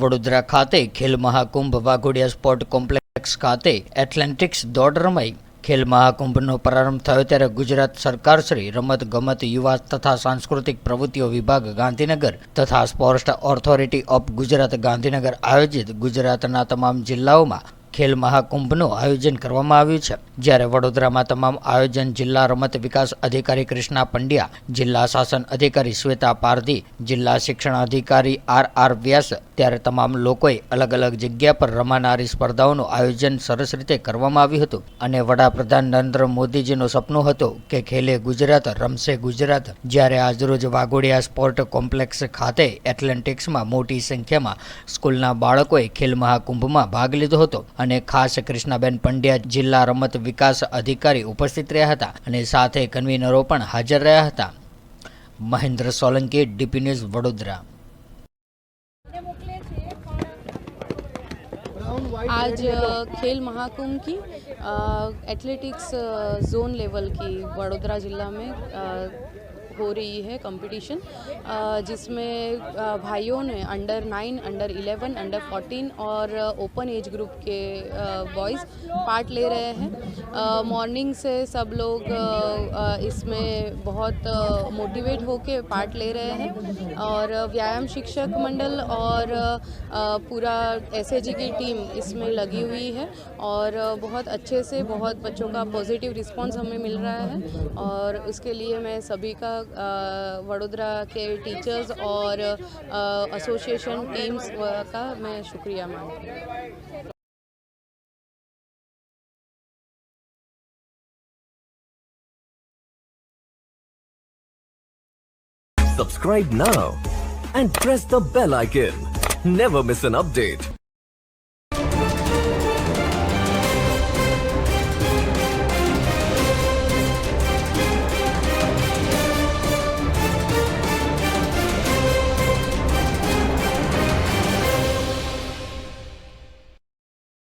વડોદરા ખાતે Khel Mahakumbh Waghodia sport complex ખાતે athletics દોડ રમાઈ. ખેલ મહાકુંભનો પ્રારંભ થયો ત્યારે ગુજરાત સરકાર શ્રી રમત ગમત યુવા તથા સાંસ્કૃતિક પ્રવૃત્તિઓ વિભાગ ગાંધીનગર તથા Sports Authority of Gujarat Gandhinagar આયોજિત ગુજરાતના તમામ જિલ્લાઓમાં ખેલ મહાકુંભનું આયોજન કરવામાં આવ્યું છે. જ્યારે વડોદરામાં તમામ આયોજન જિલ્લા રમત વિકાસ અધિકારી કૃષ્ણા પંડ્યા, જિલ્લા શાસન અધિકારી શ્વેતા પારધી, જિલ્લા શિક્ષણ અધિકારી આર આર વ્યાસ ત્યારે તમામ લોકોએ અલગ અલગ જગ્યા પર રમાનારી સ્પર્ધાઓનું આયોજન સરસ રીતે કરવામાં આવ્યું હતું. અને વડાપ્રધાન નરેન્દ્ર મોદીજીનું સપનું હતું કે ખેલે ગુજરાત, રમશે ગુજરાત. જ્યારે આજરોજ વાઘોડિયા સ્પોર્ટ કોમ્પ્લેક્સ ખાતે એથ્લેટિક્સમાં મોટી સંખ્યામાં સ્કૂલના બાળકોએ ખેલ મહાકુંભમાં ભાગ લીધો હતો. અને ખાસ કૃષ્ણાબેન પંડ્યા જિલ્લા રમત વિકાસ અધિકારી ઉપસ્થિત રહ્યા હતા અને સાથે કન્વીનરો પણ હાજર રહ્યા હતા મહેન્દ્ર સોલંકી ડીપી ન્યૂઝ વડોદરા आज अ, खेल महाकुंभ की अ, एथलेटिक्स अ, जोन लेवल की वडोदरा जिला में अ, हो रही है कंपटीशन जिसमें भाइयों ने under nine under eleven under fourteen और ओपन एज ग्रुप के बॉयज़ पार्ट ले रहे हैं। मॉर्निंग से सब लोग इसमें बहुत मोटिवेट होके पार्ट ले रहे हैं और व्यायाम शिक्षक मंडल और पूरा एसएजी की टीम इसमें लगी हुई है और बहुत अच्छे से बहुत बच्चों का पॉजिटिव रिस्पांस हमें मिल रहा है और उसके लिए मैं सभी का वडोदरा के टीचर्स और एसोसिएशन टीम्स का मैं शुक्रिया मानती हूँ Subscribe now and press the bell icon. Never miss an update.